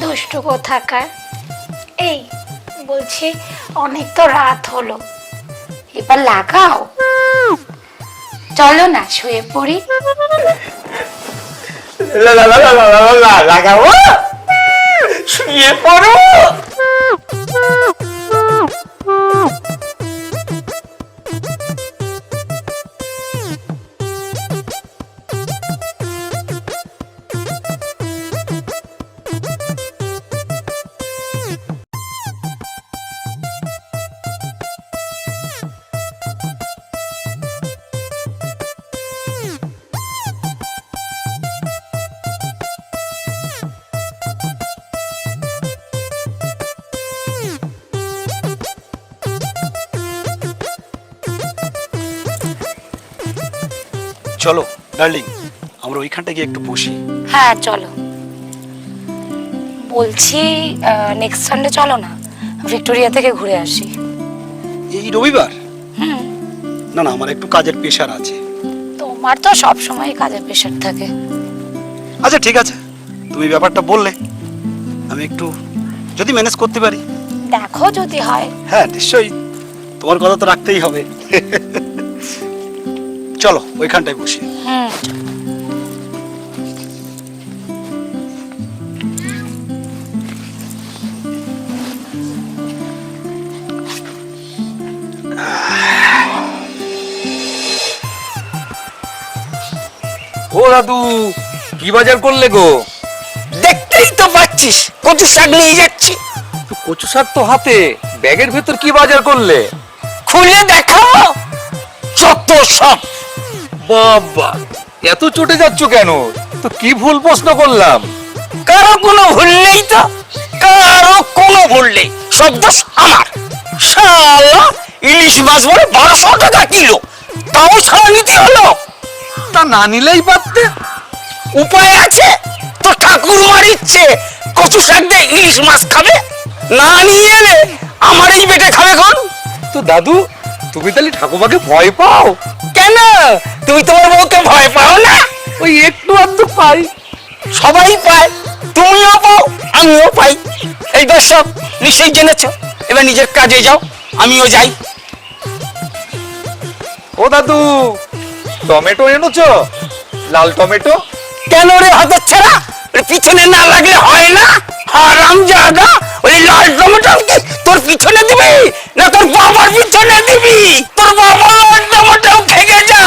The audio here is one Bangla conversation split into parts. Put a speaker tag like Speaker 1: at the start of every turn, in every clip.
Speaker 1: দুষ্ট কোথাকার এই বলছি অনেক তো রাত হলো এবার লাগাও চলো না শুয়ে পড়ি
Speaker 2: লাগাবো শুয়ে পড়ো
Speaker 3: চলো ডার্লিং আমরা ওইখানটা গিয়ে একটু বসি।
Speaker 1: হ্যাঁ চলো। বলছি নেক্সট সানডে চলো না ভিক্টোরিয়া থেকে ঘুরে আসি।
Speaker 3: এই রবিবার?
Speaker 1: হুম।
Speaker 3: না না আমার একটু কাজের প্রেশার আছে।
Speaker 1: তোমার তো সব সময় কাজের প্রেশার থাকে।
Speaker 3: আচ্ছা ঠিক আছে। তুমি ব্যাপারটা বললে। আমি একটু যদি ম্যানেজ করতে পারি।
Speaker 1: দেখো যদি হয়।
Speaker 3: হ্যাঁ নিশ্চয়ই। তোমার কথা তো রাখতেই হবে। চলো ওইখানটায় বসি।
Speaker 1: হুম
Speaker 2: ও দাদু কি বাজার করলে গো?
Speaker 4: দেখতেই তো পাচ্ছিস কচু শাক নিয়ে যাচ্ছি।
Speaker 2: কচু শাক তো হাতে ব্যাগের ভেতর কি বাজার করলে?
Speaker 4: খুলে দেখো যত সব।
Speaker 2: বাবা এত চটে যাচ্ছ কেন? তো কি ভুল প্রশ্ন করলাম?
Speaker 4: কারও কোনো ভুল নেই তো? কারও কোনো ভুল নেই। সব দোষ আমার। শালা ইলিশ মাছ বলে বারোশো টাকা কিলো। তাও ছাড়া নিতে হলো।
Speaker 2: তা না নিলেই পারতে।
Speaker 4: উপায় আছে? তো ঠাকুরমার ইচ্ছে কচু শাক দিয়ে ইলিশ মাছ খাবে? না নিয়ে এলে আমার এই বেটে খাবে কোন।
Speaker 2: তো দাদু তুমি তাহলে ঠাকুমাকে ভয় পাও?
Speaker 4: কেন তুমি তোমার বউকে ভয় পাও না।
Speaker 2: ওই একটু আধটু পাই।
Speaker 4: সবাই পায় তুমিও পাও আমিও পাই। এই দর্শক নিশ্চয়ই জেনেছ এবার নিজের কাজে যাও আমিও যাই।
Speaker 2: ও দাদু টমেটো এনেছো? লাল টমেটো?
Speaker 4: কেন রে হাত ছেড়া? পিছনে না লাগলে হয় না? হারাম জাদা, ওই লাল টমেটো কি তোর পিছনে দিবি? না তোর বাবার পিছনে দিবি? তোর বাবার টমেটো থেকে যা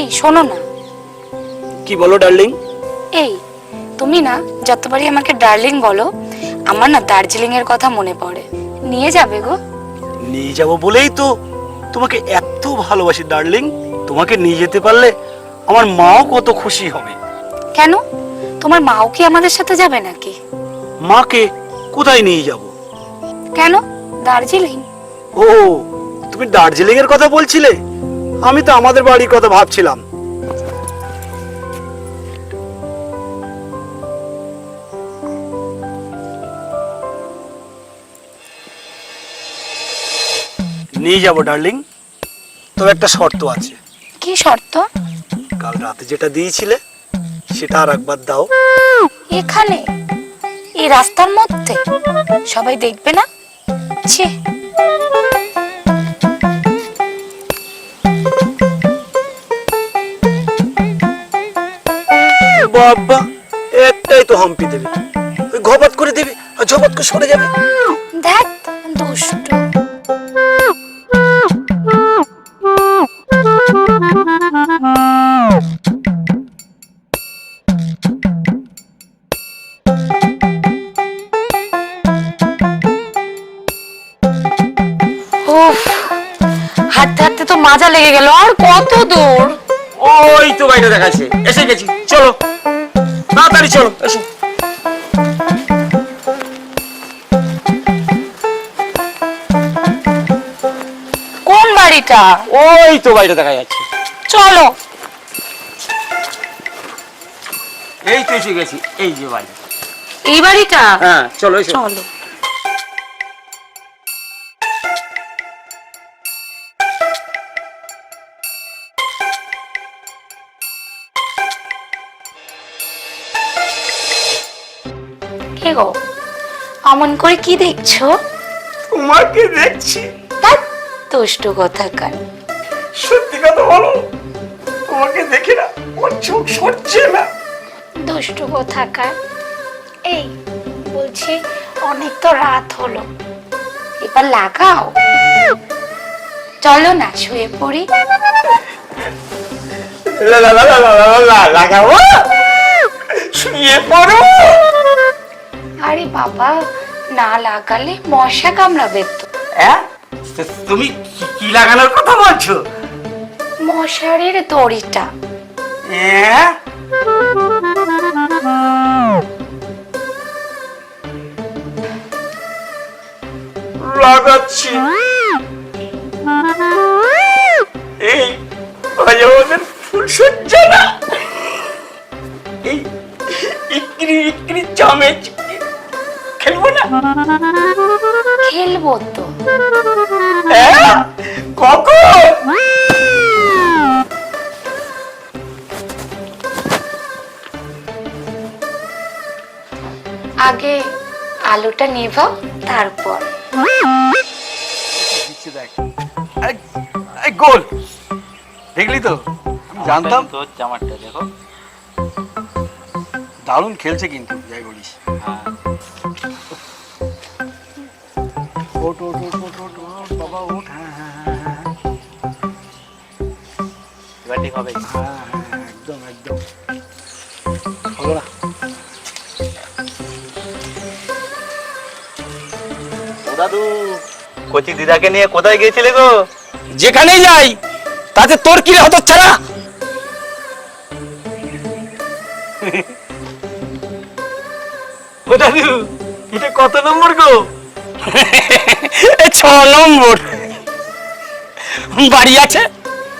Speaker 1: এই শোনো না।
Speaker 3: কি বলো ডার্লিং?
Speaker 1: এই তুমি না যতবারই আমাকে ডার্লিং বলো আমার না দার্জিলিং এর কথা মনে পড়ে। নিয়ে যাবে গো।
Speaker 3: নিয়ে যাব বলেই তো তোমাকে এত ভালোবাসি ডার্লিং। তোমাকে নিয়ে যেতে পারলে আমার মাও কত খুশি হবে।
Speaker 1: কেন? তোমার মাও কি আমাদের সাথে যাবে নাকি?
Speaker 3: মাকে কোথায় নিয়ে যাব?
Speaker 1: কেন? দার্জিলিং।
Speaker 3: ও তুমি দার্জিলিং এর কথা বলছিলে? আমি তো আমাদের বাড়ির কথা ভাবছিলাম। নিয়ে যাব ডার্লিং। তবে একটা শর্ত আছে।
Speaker 1: কি শর্ত?
Speaker 3: কাল রাতে যেটা দিয়েছিলে সেটা আর একবার দাও।
Speaker 1: এখানে? এই রাস্তার মধ্যে? সবাই দেখবে না? ছি।
Speaker 3: বাবা একটাই তো হাম্পি দেবে ওই ঘপাত করে দেবে আর ঝপাত করে সরে যাবে।
Speaker 1: দেখ দুষ্টু। হাঁটতে হাঁটতে তো মাজা লেগে গেল আর কত দূর?
Speaker 4: ওই তো বাইরে দেখাচ্ছে। এসে গেছি চলো। তাড়াতাড়ি চলো এসো।
Speaker 1: কোন বাড়িটা?
Speaker 4: ওই তো বাড়িটা দেখা যাচ্ছে।
Speaker 1: চলো।
Speaker 4: এই তো এসে গেছি এই যে বাড়ি
Speaker 1: এই বাড়িটা?
Speaker 4: হ্যাঁ চলো
Speaker 1: চলো। কে গো অমন করে কি দেখছ
Speaker 3: তোমাকে দেখছি
Speaker 1: তার কথা কান
Speaker 3: সত্যি কথা বলো তোমাকে দেখে না ওর চোখ সরছে না
Speaker 1: দুষ্ট কথাকার এই বলছি অনেক তো রাত হলো এবার লাগাও চলো না শুয়ে পড়ি
Speaker 3: লাগাও শুয়ে পড়ো
Speaker 1: আরে বাবা না লাগালে মশা কামড়াবে তো
Speaker 3: হ্যাঁ তুমি কি- কি লাগানোর কথা বলছো
Speaker 1: মশারির দড়িটা
Speaker 3: হ্যাঁ লাগাচ্ছি এই আজ আমাদের ফুল সজ্জা না এই ইকরি ইকরি চামেচ খেলব না?
Speaker 1: খেলব তো।
Speaker 3: হ্যাঁ? কখন?
Speaker 1: আগে আলোটা নেভাও তারপর।
Speaker 3: গোল। দেখলি তো? জানতাম?
Speaker 4: তোর জামাটা দেখো।
Speaker 3: দারুণ খেলছে কিন্তু যাই বলিস। ওট ওট ওট ওট ওট ওট বাবা ওট হ্যাঁ হ্যাঁ হ্যাঁ হ্যাঁ
Speaker 4: এবার ঠিক হবে।
Speaker 3: হ্যাঁ হ্যাঁ একদম একদম। হলো না।
Speaker 5: দাদু কচি দিদাকে নিয়ে কোথায় গিয়েছিলে গো?
Speaker 4: যেখানেই যাই তাতে তোর কি হতো ছাড়া
Speaker 3: ও দাদু এটা কত নম্বর গো?
Speaker 4: ছ নম্বর। বাড়ি আছে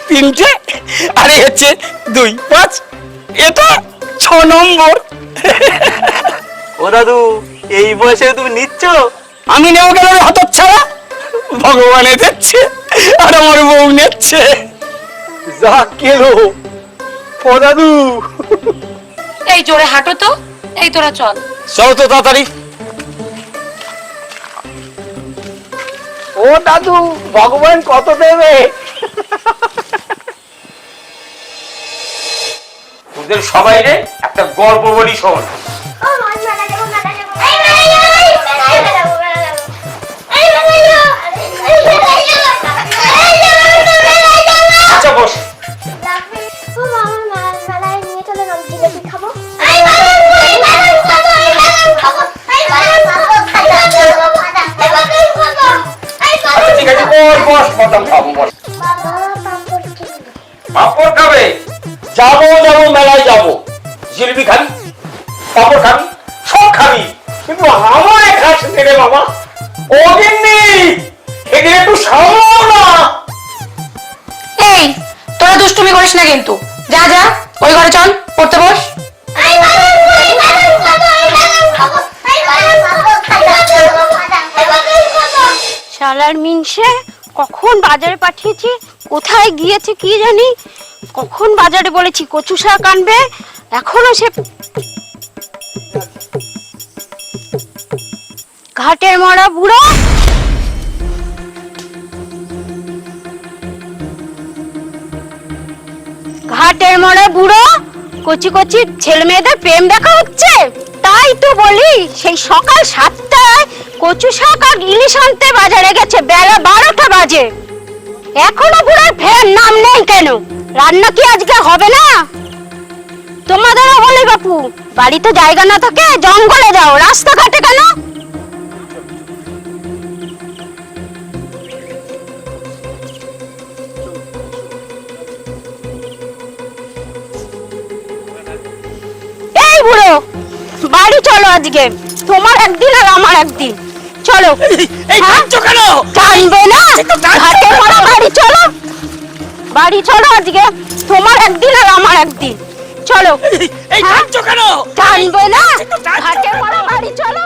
Speaker 4: তিনটে আর হচ্ছে দুই পাঁচ। এটা ছ নম্বর।
Speaker 5: ও দাদু এই বয়সে তুমি নিচ্ছ?
Speaker 4: আমি নেও গেল হত ছাড়া ভগবানে দিচ্ছে আর আমার বউ নিচ্ছে।
Speaker 3: যা কেলো। ও দাদু।
Speaker 1: এই জোরে হাঁটো তো এই তোরা চল।
Speaker 4: চলো তো তাড়াতাড়ি।
Speaker 3: ও দাদু ভগবান কত দেবে?
Speaker 4: তোদের সবাই রে একটা গল্প বলি শোন জিলিপি খাবি পাপড় খাবি সব খাবি। কিন্তু আমায় খাস নে রে বাবা এদিকে একটু না।
Speaker 1: এই তোরা দুষ্টুমি করিস না কিন্তু। যা যা ওই ঘরে চল পড়তে বস।
Speaker 6: শালার মিনসে কখন বাজারে পাঠিয়েছি? কোথায় গিয়েছে কি জানি? কখন বাজারে বলেছি, কচু শাক আনবে? এখনও সে ঘাটের মরা বুড়ো। ঘাটের মরা বুড়ো, কচি কচি ছেলে মেয়েদের প্রেম দেখা হচ্ছে? তাই তো বলি, সেই সকাল সাতটায় কচু শাক আর ইলিশ আনতে বাজারে গেছে, বেলা বারোটা বাজে। এখনও বুড়োর ফের নাম নেই কেন? রান্না কি আজকে হবে না? তোমাদেরও বলি বাপু, বাড়িতে জায়গা না থাকে, জঙ্গলে যাও। রাস্তাঘাটে কেন? এই বুড়ো, বাড়ি চলো আজকে। তোমার একদিন আর আমার একদিন। চলো।
Speaker 4: এই
Speaker 6: হ্যাঁ?
Speaker 4: কেন?
Speaker 6: টানবে না। ঘাটে পড়া বাড়ি চলো। বাড়ি চলো আজকে। তোমার একদিন আর আমার একদিন। চলো।
Speaker 4: এই
Speaker 6: হ্যাঁ?
Speaker 4: কেন?
Speaker 6: টানবে না। ঘাটে পড়া বাড়ি চলো।